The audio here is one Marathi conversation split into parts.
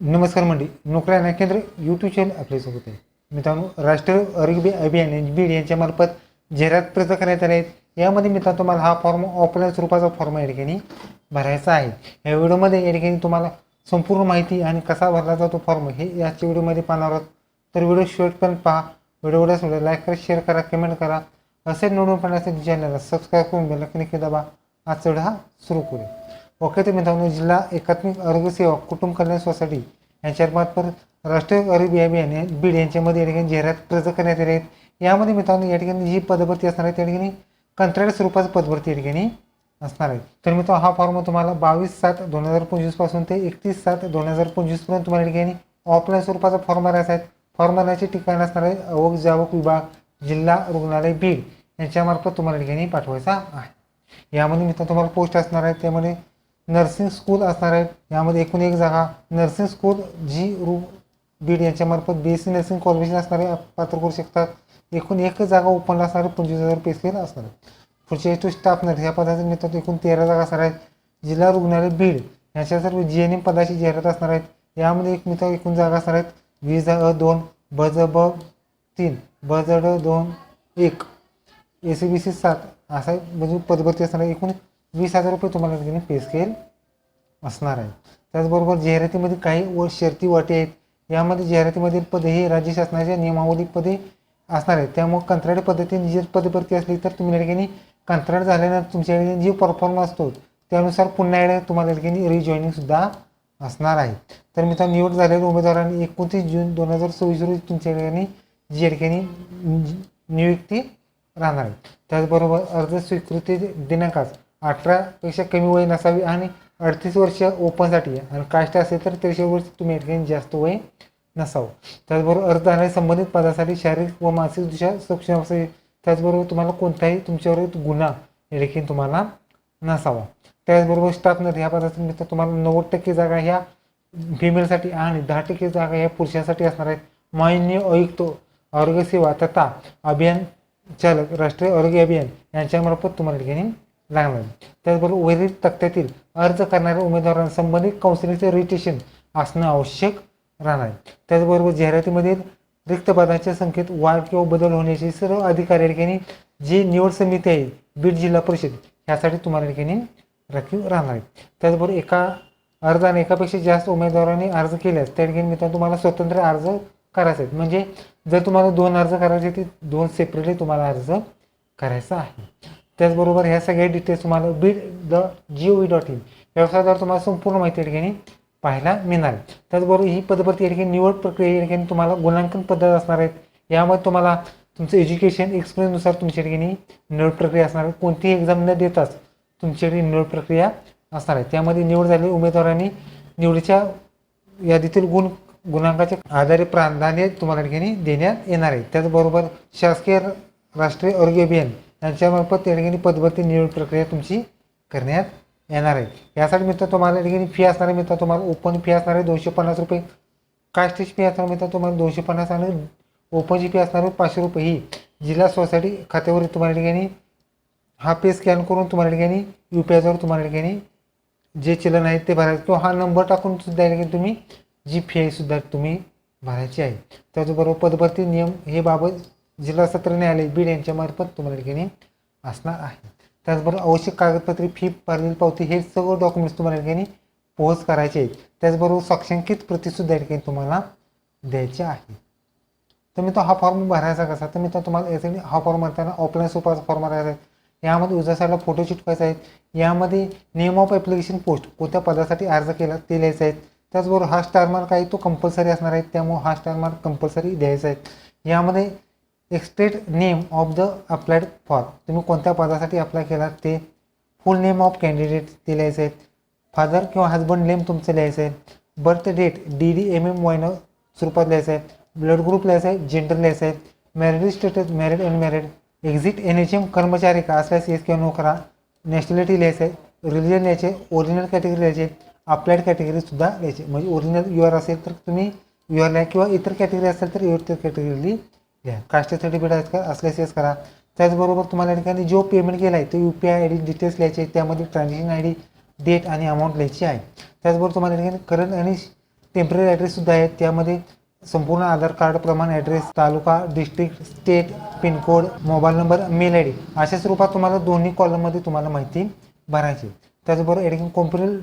नमस्कार मंडळी नोकऱ्या आणि केंद्र यूट्यूब चॅनल आपल्यासोबत आहे. मित्रांनो राष्ट्रीय आरोग्य अभियान बीड यांच्यामार्फत जाहिरात प्रसिद्ध करण्यात आले आहेत यामध्ये मित्रांनो तुम्हाला हा फॉर्म ऑफलाईन स्वरूपाचा फॉर्म या ठिकाणी भरायचा आहे. या व्हिडिओमध्ये या ठिकाणी तुम्हाला संपूर्ण माहिती आणि कसा भरला जातो फॉर्म हे याच्या व्हिडिओमध्ये पाहणार आहोत. तर व्हिडिओ शेवटपर्यंत पहा. व्हिडिओ व्हिडिओ लाईक करा शेअर करा कमेंट करा. असे नोंदवून पाहण्यासाठी चॅनलला सबस्क्राईब करून बेल नक्की दाबा. आजचा व्हिडिओ हा सुरू करू ओके तर मित्रांनो जिल्हा एकात्मिक आरोग्य सेवा कुटुंब कल्याण सोसायटी यांच्यामार्फत राष्ट्रीय आरोग्य अभियान बीड यांच्यामध्ये या ठिकाणी जाहिरात प्रसिद्ध करण्यात आले आहेत. यामध्ये मित्रांनो या ठिकाणी जी पदभरती असणार आहे त्या ठिकाणी कंत्राट स्वरूपाचं पदभरती या ठिकाणी असणार आहे. तर मित्रांनो हा फॉर्म तुम्हाला बावीस सात दोन हजार पंचवीसपासून ते एकतीस सात दोन हजार पंचवीसपर्यंत तुम्हाला या ठिकाणी ऑफलाईन स्वरूपाचा फॉर्म भरायचा आहे. फॉर्म भरण्याचे ठिकाण असणार आहे अवक जावक विभाग जिल्हा रुग्णालय बीड यांच्यामार्फत तुम्हाला या ठिकाणी पाठवायचा आहे. यामध्ये मित्रांनो तुम्हाला पोस्ट असणार आहे त्यामध्ये नर्सिंग स्कूल असणार आहेत. यामध्ये एकूण एक जागा. नर्सिंग स्कूल जी रू बीड यांच्यामार्फत B S C nursing college असणारे पात्र करू शकतात. एकूण एक जागा ओपनला असणारे पंचवीस हजार पे स्केल असणार आहे. पुढचे टू स्टाफ नर्स या पदाचे नेतृत्व एकूण तेरा जागा असणार आहेत. जिल्हा रुग्णालय बीड यांच्या सर्व जी एन एम पदाची जाहिरात असणार आहेत. यामध्ये एक मित्र एकूण जागा असणार आहेत. वीज अ दोन ब ज ब तीन ब ड दोन एक ए सी बी सी सात असा म्हणजे पदभरती असणार आहे. एकूण वीस हजार रुपये तुम्हाला या ठिकाणी पे स्केल असणार आहे. त्याचबरोबर जाहिरातीमध्ये काही व शर्ती वाटे आहेत. यामध्ये जाहिरातीमधील पदे हे राज्य शासनाच्या नियमावली पदे असणार आहेत. त्यामुळे कंत्राटी पद्धतीने जी पदभरती असली तर तुम्ही या ठिकाणी कंत्राट झाल्यानंतर तुमच्या या ठिकाणी जी परफॉर्मन्स असतो त्यानुसार पुन्हा एकदा तुम्हाला या ठिकाणी रिजॉईनिंगसुद्धा असणार आहे. तर मित्रांनो निवड झालेल्या उमेदवारांनी एकोणतीस जून दोन हजार सव्वीस रोजी तुमच्या ठिकाणी जी या ठिकाणी नियुक्ती राहणार आहे. त्याचबरोबर अर्ज स्वीकृती दिनांकास अठरापेक्षा कमी वय नसावी आणि अडतीस वर्ष ओपनसाठी आणि कास्ट असेल तर त्रेचाळीस वर्ष तुम्ही या ठिकाणी जास्त वय नसावं. त्याचबरोबर अर्जदाराने संबंधित पदासाठी शारीरिक व मानसिकदृष्ट्या सक्षम असेल त्याचबरोबर तुम्हाला कोणताही तुमच्यावर गुन्हा या ठिकाणी तुम्हाला नसावा. त्याचबरोबर स्टाफ नर्स ह्या पदासाठी मित्र तुम्हाला नव्वद टक्के जागा ह्या फिमेलसाठी आणि दहा टक्के जागा ह्या पुरुषांसाठी असणार आहेत. मान्य आयुक्त आरोग्यसेवा तथा अभियान चालक राष्ट्रीय आरोग्य अभियान यांच्यामार्फत तुम्हाला ठिकाणी लागणार. त्याचबरोबर वरील तक्त्यातील अर्ज करणाऱ्या उमेदवारांसंबंधित कौन्सिलिंगचे रजिस्ट्रेशन असणं आवश्यक राहणार. आहे त्याचबरोबर जाहिरातीमधील रिक्त पदांच्या संख्येत वाढ किंवा बदल होण्याची सर्व अधिकारी ठिकाणी जी निवड समिती आहे बीड जिल्हा परिषद ह्यासाठी तुम्हाला ठिकाणी राखीव राहणार आहे त्याचबरोबर एका अर्जाने एकापेक्षा जास्त उमेदवारांनी अर्ज केल्यास त्या ठिकाणी मित्रांनो तुम्हाला स्वतंत्र अर्ज करायचा आहेत. म्हणजे जर तुम्हाला दोन अर्ज करायचे ते दोन सेपरेटली तुम्हाला अर्ज करायचा आहे. त्याचबरोबर ह्या सगळ्या डिटेल्स तुम्हाला B D G O dot in व्यवसायाद्वारे तुम्हाला संपूर्ण माहिती या ठिकाणी पाहायला मिळणार त्याचबरोबर ही पदभरती या ठिकाणी निवड प्रक्रिया या ठिकाणी तुम्हाला गुणांकन पद्धत असणार आहेत. यामध्ये तुम्हाला तुमचं एज्युकेशन एक्सपिरियन्सनुसार तुमच्या ठिकाणी निवड प्रक्रिया असणार आहे. कोणतीही एक्झाम न देताच तुमच्याकडे निवड प्रक्रिया असणार आहे. त्यामध्ये निवड झालेल्या उमेदवारांनी निवडीच्या यादीतील गुण गुणांकाच्या आधारे प्राधान्य तुम्हाला ठिकाणी देण्यात येणार आहे. त्याचबरोबर शासकीय राष्ट्रीय आरोग्य अभियान यांच्यामार्फत त्या ठिकाणी पदभरती निवड प्रक्रिया तुमची करण्यात येणार आहे. यासाठी मित्र तुम्हाला या ठिकाणी फी असणार आहे मित्र तुम्हाला ओपन फी असणार आहे दोनशे पन्नास रुपये कास्टची फी असणार मित्र तुम्हाला दोनशे पन्नास आणि ओपनची फी असणार आहे पाचशे रुपये. ही जिल्हा सोसायटी खात्यावर तुम्हाला ठिकाणी हा पे स्कॅन करून तुम्हाला ठिकाणी यू पी आयच्यावर तुम्हाला ठिकाणी जे चलन आहेत ते भरायचं. किंवा हा नंबर टाकून सुद्धा या ठिकाणी तुम्ही जी फी आहे सुद्धा तुम्ही भरायची आहे. त्याचबरोबर पदभरती नियम हे बाबत जिल्हा सत्र न्यायालय बीड यांच्यामार्फत तुम्हाला ठिकाणी असणार आहे. त्याचबरोबर आवश्यक कागदपत्रे फी भरलेली पावती हे सर्व डॉक्युमेंट्स तुम्हाला ठिकाणी पोहोच करायचे आहेत. त्याचबरोबर साक्षांकित प्रतिसुद्धा या ठिकाणी तुम्हाला द्यायचे आहे. तर मी तो हा फॉर्म भरायचा कसा? तर मी तो तुम्हाला यासाठी हा फॉर्म भरताना ऑफलाईन स्वरूपाचा फॉर्म भरायचा आहे. यामध्ये उजव्या साईडला फोटो चिटकायचे आहेत. यामध्ये नेम ऑफ ॲप्लिकेशन पोस्ट कोणत्या पदासाठी अर्ज केला ते लिहायचे आहेत. त्याचबरोबर हा स्टार मार्क आहे तो कंपल्सरी असणार आहे. त्यामुळे हा स्टार मार्क कंपल्सरी द्यायचा आहे. यामध्ये exact name of the applied for तुम्ही कोणत्या पदासाठी अप्लाय केला ते फुल नेम ऑफ कॅन्डिडेट ते लिहायचं आहेत फादर किंवा हजबंड नेम तुमचं लिहायचं आहे birth date D D M M वायनं स्वरूपात लिहायचं आहे ब्लड ग्रुप लिहायचं आहे जेंडर लिहायचं आहे married status married unmarried exit N H M कर्मचारी का? असल्यास येस किंवा नो करा. नॅशनॅलिटी लिहायचं आहे रिलिजन लिहायचे ओरिजिनल कॅटेगरी लिहायचे अप्लाइड कॅटेगरीसुद्धा लिहायचे म्हणजे ओरिजिनल यू आर असेल तर तुम्ही यू आर लिहा किंवा इतर कॅटेगरी असेल तर इतर कॅटेगरी घ्या. कास्ट सर्टिफिकेट आहेत का? असल्यास येस करा. त्याचबरोबर तुम्हाला या ठिकाणी जो पेमेंट केला आहे तो U P I I D details लिहायचे आहेत. त्यामध्ये ट्रान्झॅक्शन आय डी डेट आणि अमाऊंट लिहायची आहे. त्याचबरोबर तुम्हाला या ठिकाणी करंट आणि टेंपररी ॲड्रेससुद्धा आहेत. त्यामध्ये संपूर्ण आधार कार्ड प्रमाण address taluka district state pincode mobile number mail I D अशा स्वरूपात तुम्हाला दोन्ही कॉलममध्ये तुम्हाला माहिती भरायची त्याचबरोबर या ठिकाणी कॉम्प्युटर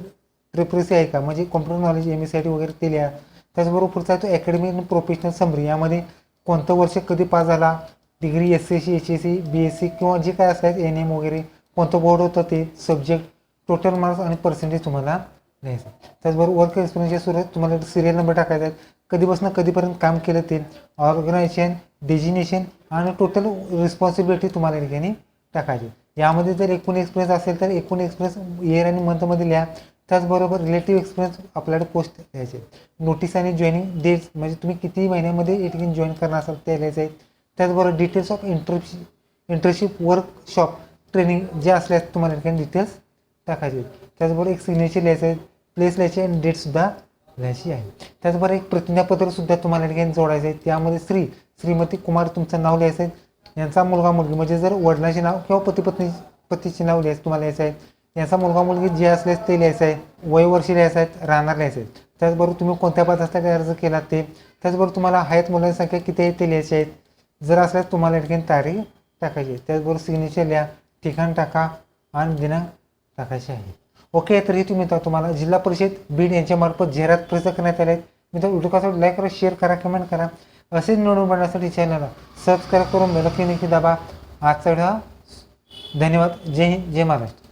प्रिपरेसी आहे का? म्हणजे computer knowledge M S I T वगैरे ते लिहा. त्याचबरोबर पुढचा आहे तो अकॅडमिक आणि प्रोफेशनल समरी यामध्ये कोणतं वर्ष कधी पास झाला? Degree S S C H S C B S C किंवा जे काय असतात एन एम वगैरे कोणतं बोर्ड होतं ते? सब्जेक्ट टोटल मार्क्स आणि पर्सेंटेज तुम्हाला द्यायचं त्याचबरोबर वर्क एक्सपिरियन्सच्या सुरुवात तुम्हाला सिरियल नंबर टाकायचा आहे कधीपासून कधीपर्यंत काम केलं ते? ऑर्गनायझेशन डेजिनेशन आणि टोटल रिस्पॉन्सिबिलिटी तुम्हाला ठिकाणी टाकायची. यामध्ये जर एकूण एक्सपिरियन्स असेल तर एकूण एक्सपिरियन्स इयर आणि मंथमध्ये लिहा. त्याचबरोबर रिलेटिव्ह एक्सपिरियन्स आपल्याकडे पोस्ट द्यायचे नोटीस आणि जॉईनिंग डेट्स म्हणजे तुम्ही किती महिन्यामध्ये या ठिकाणी जॉईन करणार असाल ते लिहायचं आहे. त्याचबरोबर details of internship internship workshop training जे असल्यास तुम्हाला या ठिकाणी डिटेल्स टाकायचे त्याचबरोबर एक सिग्नेचर लिहायचं आहे. प्लेस लिहायचे आणि डेटसुद्धा लिहायची आहे. त्याचबरोबर एक प्रतिज्ञापत्रसुद्धा तुम्हाला या ठिकाणी जोडायचं आहे. त्यामध्ये श्री श्रीमती कुमार तुमचं नाव लिहायचं आहे. यांचा मुलगा मुलगी म्हणजे जर वडिलांचे नाव किंवा पती पत्नी पतीचे नाव लिहायचं तुम्हाला लिहायचं आहे. यांचा मुलगा मुलगी जे असल्यास ते लिहायचं आहे. वयवर्षी लिहायचं आहेत राहणार लिहायचं आहे त्याचबरोबर तुम्ही कोणत्या पदासाठी अर्ज केला ते त्याचबरोबर तुम्हाला हयात मुलांची संख्या किती आहे ते लिहायचे आहेत. जर असल्यास तुम्हाला या ठिकाणी तारीख टाकायची आहे. त्याचबरोबर सिग्नेचर लिहा ठिकाण टाका आणि दिनांक टाकायचे आहे. ओके तर हे तुम्ही तुम्हाला जिल्हा परिषद बीड यांच्यामार्फत जाहिरात प्रसिद्ध करण्यात आले आहेत मित्र व्हिडिओ कसा लाईक करा शेअर करा कमेंट करा. असेच निवडून बनण्यासाठी चॅनलला सबस्क्राईब करून बेलकी नक्की दाबा. आजचा धन्यवाद. जय हिंद जय महाराष्ट्र.